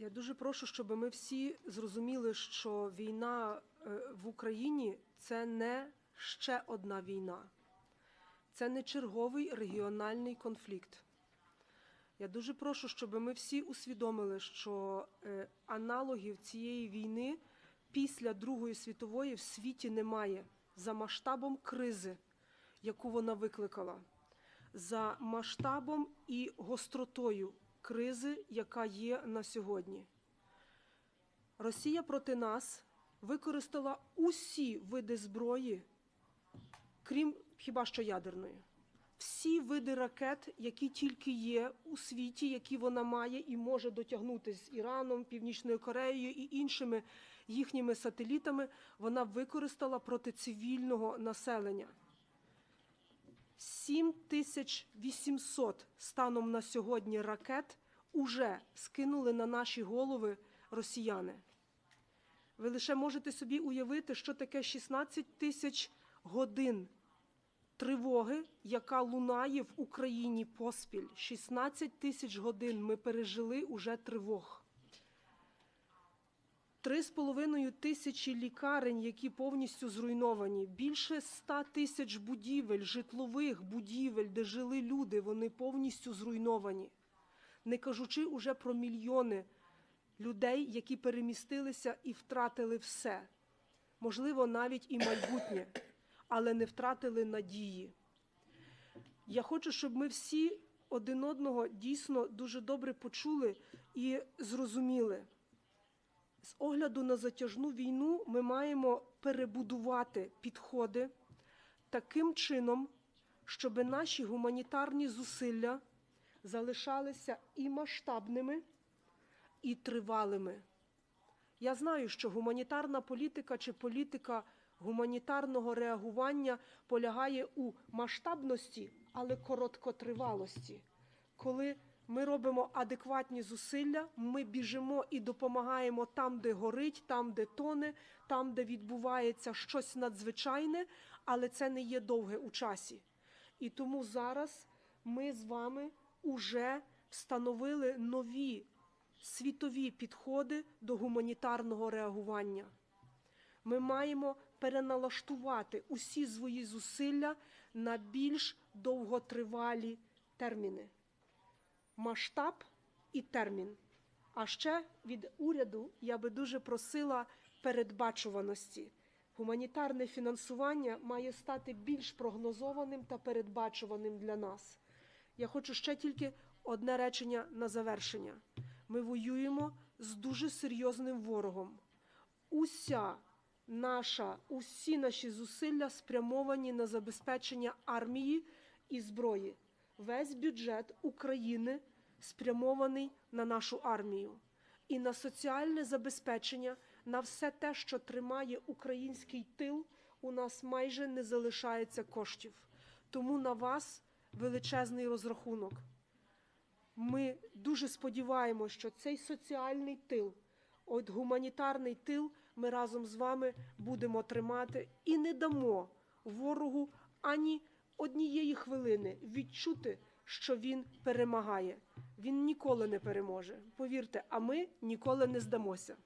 Я дуже прошу, щоб ми всі зрозуміли, що війна е, в Україні це не ще одна війна, це не черговий регіональний конфлікт. Я дуже прошу, щоб ми всі усвідомили, що е, аналогів цієї війни після Другої світової в світі немає за масштабом кризи, яку вона викликала, за масштабом і гостротою кризи, яка є на сьогодні. Росія проти нас використала усі види зброї, крім хіба що ядерної. Всі види ракет, які тільки є у світі, які вона має і може дотягнути з Іраном, Північною Кореєю і іншими їхніми сателітами, вона використала проти цивільного населення. 7800 станом на сьогодні ракет уже скинули на наші голови росіяни. Ви лише можете собі уявити, що таке 16 тисяч годин тривоги, яка лунає в Україні поспіль. 16 тисяч годин ми пережили уже тривог. Три з половиною тисячі лікарень, які повністю зруйновані, більше ста тисяч будівель, житлових будівель, де жили люди, вони повністю зруйновані. Не кажучи уже про мільйони людей, які перемістилися і втратили все. Можливо, навіть і майбутнє, але не втратили надії. Я хочу, щоб ми всі один одного дійсно дуже добре почули і зрозуміли. Огляду на затяжну війну ми маємо перебудувати підходи таким чином, щоб наші гуманітарні зусилля залишалися і масштабними, і тривалими. Я знаю, що гуманітарна політика чи політика гуманітарного реагування полягає у масштабності, але короткотривалості. Коли ми робимо адекватні зусилля, ми біжимо і допомагаємо там, де горить, там, де тоне, там, де відбувається щось надзвичайне, але це не є довге у часі. І тому зараз ми з вами уже встановили нові світові підходи до гуманітарного реагування. Ми маємо переналаштувати усі свої зусилля на більш довготривалі терміни. Масштаб і термін. А ще від уряду я би дуже просила передбачуваності. Гуманітарне фінансування має стати більш прогнозованим та передбачуваним для нас. Я хочу ще тільки одне речення на завершення. Ми воюємо з дуже серйозним ворогом. Уся наша, усі наші зусилля спрямовані на забезпечення армії і зброї. Весь бюджет України спрямований на нашу армію і на соціальне забезпечення, на все те, що тримає український тил, у нас майже не залишається коштів. Тому на вас величезний розрахунок. Ми дуже сподіваємося, що цей соціальний тил, от гуманітарний тил, ми разом з вами будемо тримати і не дамо ворогу ані однієї хвилини відчути, що він перемагає. Він ніколи не переможе. Повірте, а ми ніколи не здамося.